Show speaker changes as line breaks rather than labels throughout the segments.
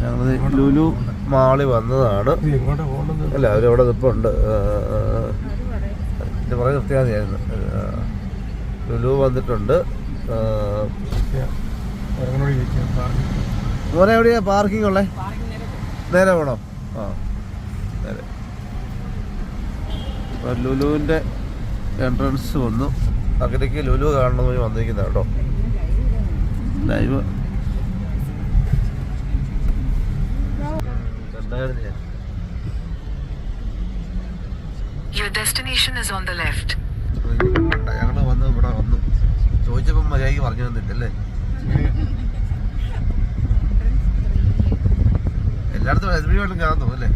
ഞങ്ങൾ ലുലു മാളി വന്നതാണ്. അല്ല അവരവിടെ ഇപ്പോൾ ഉണ്ട് എന്റെ പറയാൻ കൃത്യമായിരുന്നു ലുലു വന്നിട്ടുണ്ട്. മോനെ എവിടെയാ പാർക്കിംഗ് ഉള്ളേ? നേരെ വേണോ ആ നേരെ. ലുലുവിന്റെ എൻട്രൻസ് വന്നു. അകലേക്ക് ലുലു കാണണമെന്ന് വന്നിരിക്കുന്ന കേട്ടോ. Live
Your destination is on the left.
ഞങ്ങൾ വന്ന് ഇവിടെ വന്നു. ചോദിച്ചപ്പം മര്യാദയ്ക്ക് പറഞ്ഞു തന്നിട്ടല്ലേ എല്ലായിടത്തും എസ് വെള്ളം കാണാൻ തോന്നുന്നു അല്ലേ?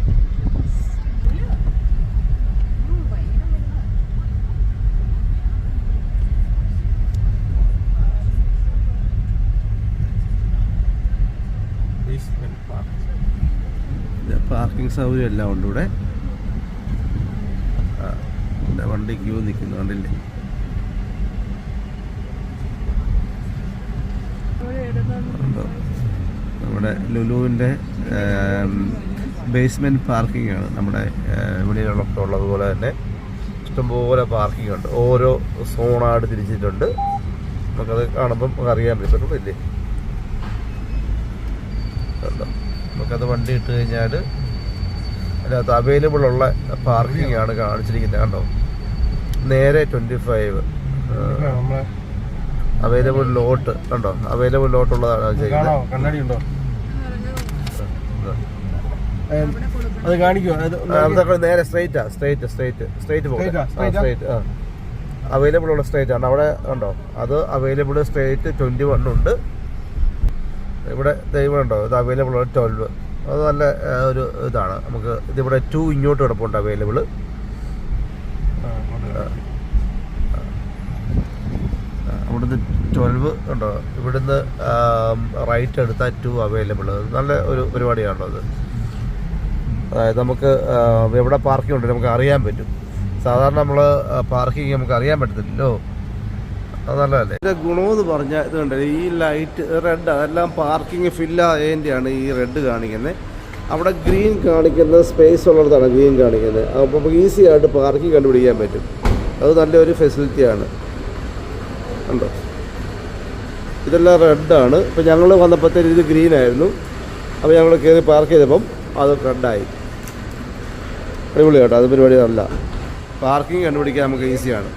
ബേസ്മെന്റ് പാർക്ക്
പാർക്കിംഗ് സൗകര്യം എല്ലാം ഉണ്ട് ഇവിടെ. വണ്ടി ക്യൂ നിൽക്കുന്നു കണ്ടില്ലേ? നമ്മുടെ ലുലുവിന്റെ ബേസ്മെന്റ് പാർക്കിംഗ് ആണ് നമ്മുടെ വെളിയിലൊക്കെ ഉള്ളതുപോലെ തന്നെ. ഇഷ്ടംപോലെ പാർക്കിംഗ് ഉണ്ട്. ഓരോ സോണായിട്ട് തിരിച്ചിട്ടുണ്ട്. നമുക്കത് കാണുമ്പം നമുക്ക് അറിയാൻ പറ്റും. ഇല്ലേ? കണ്ടോ? നമുക്കത് വണ്ടി ഇട്ട് കഴിഞ്ഞാൽ അതിനകത്ത് അവൈലബിൾ ഉള്ള പാർക്കിംഗ് ആണ് കാണിച്ചിരിക്കുന്നത്. കണ്ടോ? നേരെ ട്വന്റി ഫൈവ് അവൈലബിൾ ലോട്ട് കണ്ടോ? അവൈലബിൾ ലോട്ട് ഉള്ളതാണ്
അത്
നേരെ സ്ട്രൈറ്റാ സ്ട്രൈറ്റ് സ്ട്രൈറ്റ് സ്ട്രൈറ്റ്? സ്ട്രൈറ്റ് ആ അവൈലബിൾ ഉള്ള സ്ട്രൈറ്റ് ആണ്. അവിടെ കണ്ടോ? അത് അവൈലബിൾ സ്ട്രൈറ്റ് ട്വന്റി വൺ ഉണ്ട്. ഇവിടെ ദൈവം ഉണ്ടോ? ഇത് അവൈലബിൾ ആണ് ട്വൽവ് അത് നല്ല ഒരു ഇതാണ്. നമുക്ക് ഇതിവിടെ ടു ഇങ്ങോട്ട് കിടപ്പുണ്ട് അവൈലബിൾ അവിടുന്ന് ട്വൽവ് ഉണ്ടോ? ഇവിടുന്ന് റൈറ്റ് എടുത്താൽ ടു അവൈലബിൾ നല്ല ഒരു പരിപാടിയാണല്ലോ അത്. അതായത് നമുക്ക് എവിടെ പാർക്കിംഗ് ഉണ്ട് നമുക്ക് അറിയാൻ പറ്റും. സാധാരണ നമ്മൾ പാർക്കിംഗ് നമുക്ക് അറിയാൻ പറ്റത്തില്ലല്ലോ. ഗുണമെന്ന് പറഞ്ഞാൽ ഇത് കണ്ടത് ഈ ലൈറ്റ് റെഡ് അതെല്ലാം പാർക്കിംഗ് ഫില്ലായതിന്റെയാണ് ഈ റെഡ് കാണിക്കുന്നത് അവിടെ ഗ്രീൻ കാണിക്കുന്നത് സ്പേസ് ഉള്ളിടത്താണ് ഗ്രീൻ കാണിക്കുന്നത് അപ്പോൾ ഈസി ആയിട്ട് പാർക്കിംഗ് കണ്ടുപിടിക്കാൻ പറ്റും. അത് നല്ലൊരു ഫെസിലിറ്റിയാണ് ഉണ്ടോ ഇതെല്ലാം റെഡാണ് ഇപ്പം ഞങ്ങൾ വന്നപ്പോഴത്തേന് ഇത് ഗ്രീൻ ആയിരുന്നു. അപ്പോൾ ഞങ്ങൾ കയറി പാർക്ക് ചെയ്തപ്പം അത് റെഡായി അടിപൊളി കേട്ടോ. അത് പരിപാടി നല്ല. പാർക്കിംഗ് കണ്ടുപിടിക്കാൻ നമുക്ക് ഈസിയാണ്